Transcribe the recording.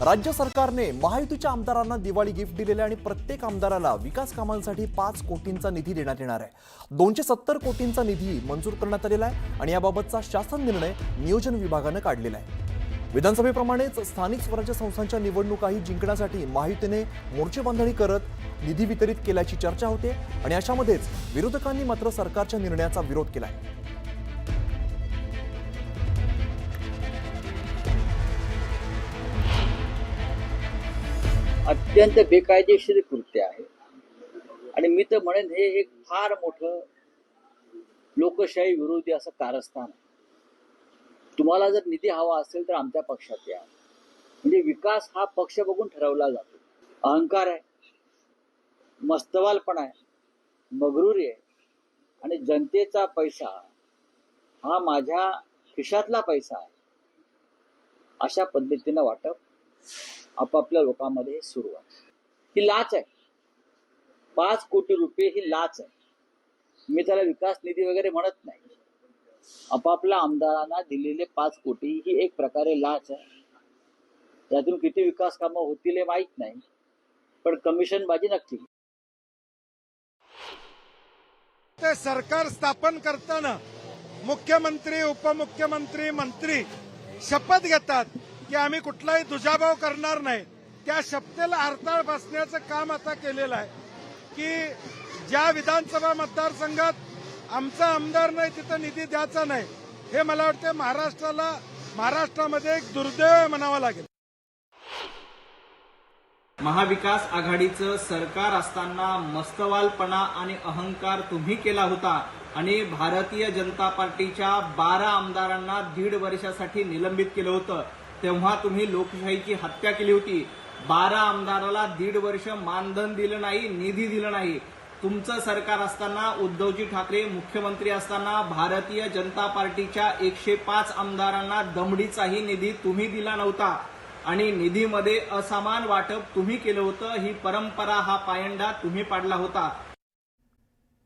राज्य सरकारने महायुतीच्या आमदारांना दिवाळी गिफ्ट दिलेले आणि प्रत्येक आमदाराला विकास कामांसाठी पाच कोटींचा निधी देण्यात येणार आहे. दोनशे सत्तर कोटींचा निधी मंजूर करण्यात आलेला आहे आणि याबाबतचा शासन निर्णय नियोजन विभागानं काढलेला आहे. विधानसभेप्रमाणेच स्थानिक स्वराज्य संस्थांच्या निवडणुकाही जिंकण्यासाठी महायुतीने मोर्चेबांधणी करत निधी वितरित केल्याची चर्चा होते आणि अशामध्येच विरोधकांनी मात्र सरकारच्या निर्णयाचा विरोध केला आहे अत्यंत बेकायदेशीर कृत्य आहे. आणि मी तर म्हणेन हे एक फार मोठं लोकशाही विरोधी असं कारस्थान आहे. तुम्हाला जर निधी हवा असेल तर आमच्या पक्षात या. म्हणजे विकास हा पक्ष बघून ठरवला जातो. अहंकार आहे मस्तवालपणा आहे मगरुरी आहे. आणि जनतेचा पैसा हा माझ्या खिशातला पैसा आहे अशा पद्धतीनं वाटप आपापल्या लोकांमध्ये सुरुवात ही लाच आहे. पाच कोटी रुपये ही लाच आहे. मी त्याला विकास निधी वगैरे म्हणत नाही. आपापल्या आमदारांना दिलेले पाच कोटी ही एक प्रकारे लाच आहे. त्यातून किती विकास कामं होतील हे माहीत नाही पण कमिशन बाजी नक्की. ते सरकार स्थापन करताना मुख्यमंत्री उपमुख्यमंत्री मंत्री शपथ घेतात. की आम्ही कुठलाही दुजाभाव करणार नाही. त्या शपथेला हरताळ बसण्याचं काम आता केलेलं आहे. की ज्या विधानसभा मतदारसंघात आमचा आमदार नाही तिथं निधी द्यायचा नाही हे मला वाटतं महाराष्ट्राला महाराष्ट्रामध्ये एक दुर्दैव म्हणावं लागेल. महाविकास आघाडीचं सरकार असताना मस्तवालपणा आणि अहंकार तुम्ही केला होता आणि भारतीय जनता पार्टीच्या बारा आमदारांना दीड वर्षासाठी निलंबित केलं होतं. तेव्हा तुम्ही लोकशाहीची हत्या केली होती. बारा आमदाराला दीड वर्ष मानधन दिलं नाही निधी दिलं नाही. तुमचं सरकार असताना उद्धवजी ठाकरे मुख्यमंत्री असताना भारतीय जनता पार्टीच्या एकशे पाच आमदारांना दमडीचाही निधी तुम्ही दिला नव्हता. आणि निधीमध्ये असमान वाटप तुम्ही केलं होतं ही परंपरा हा पायंडा तुम्ही पाडला होता.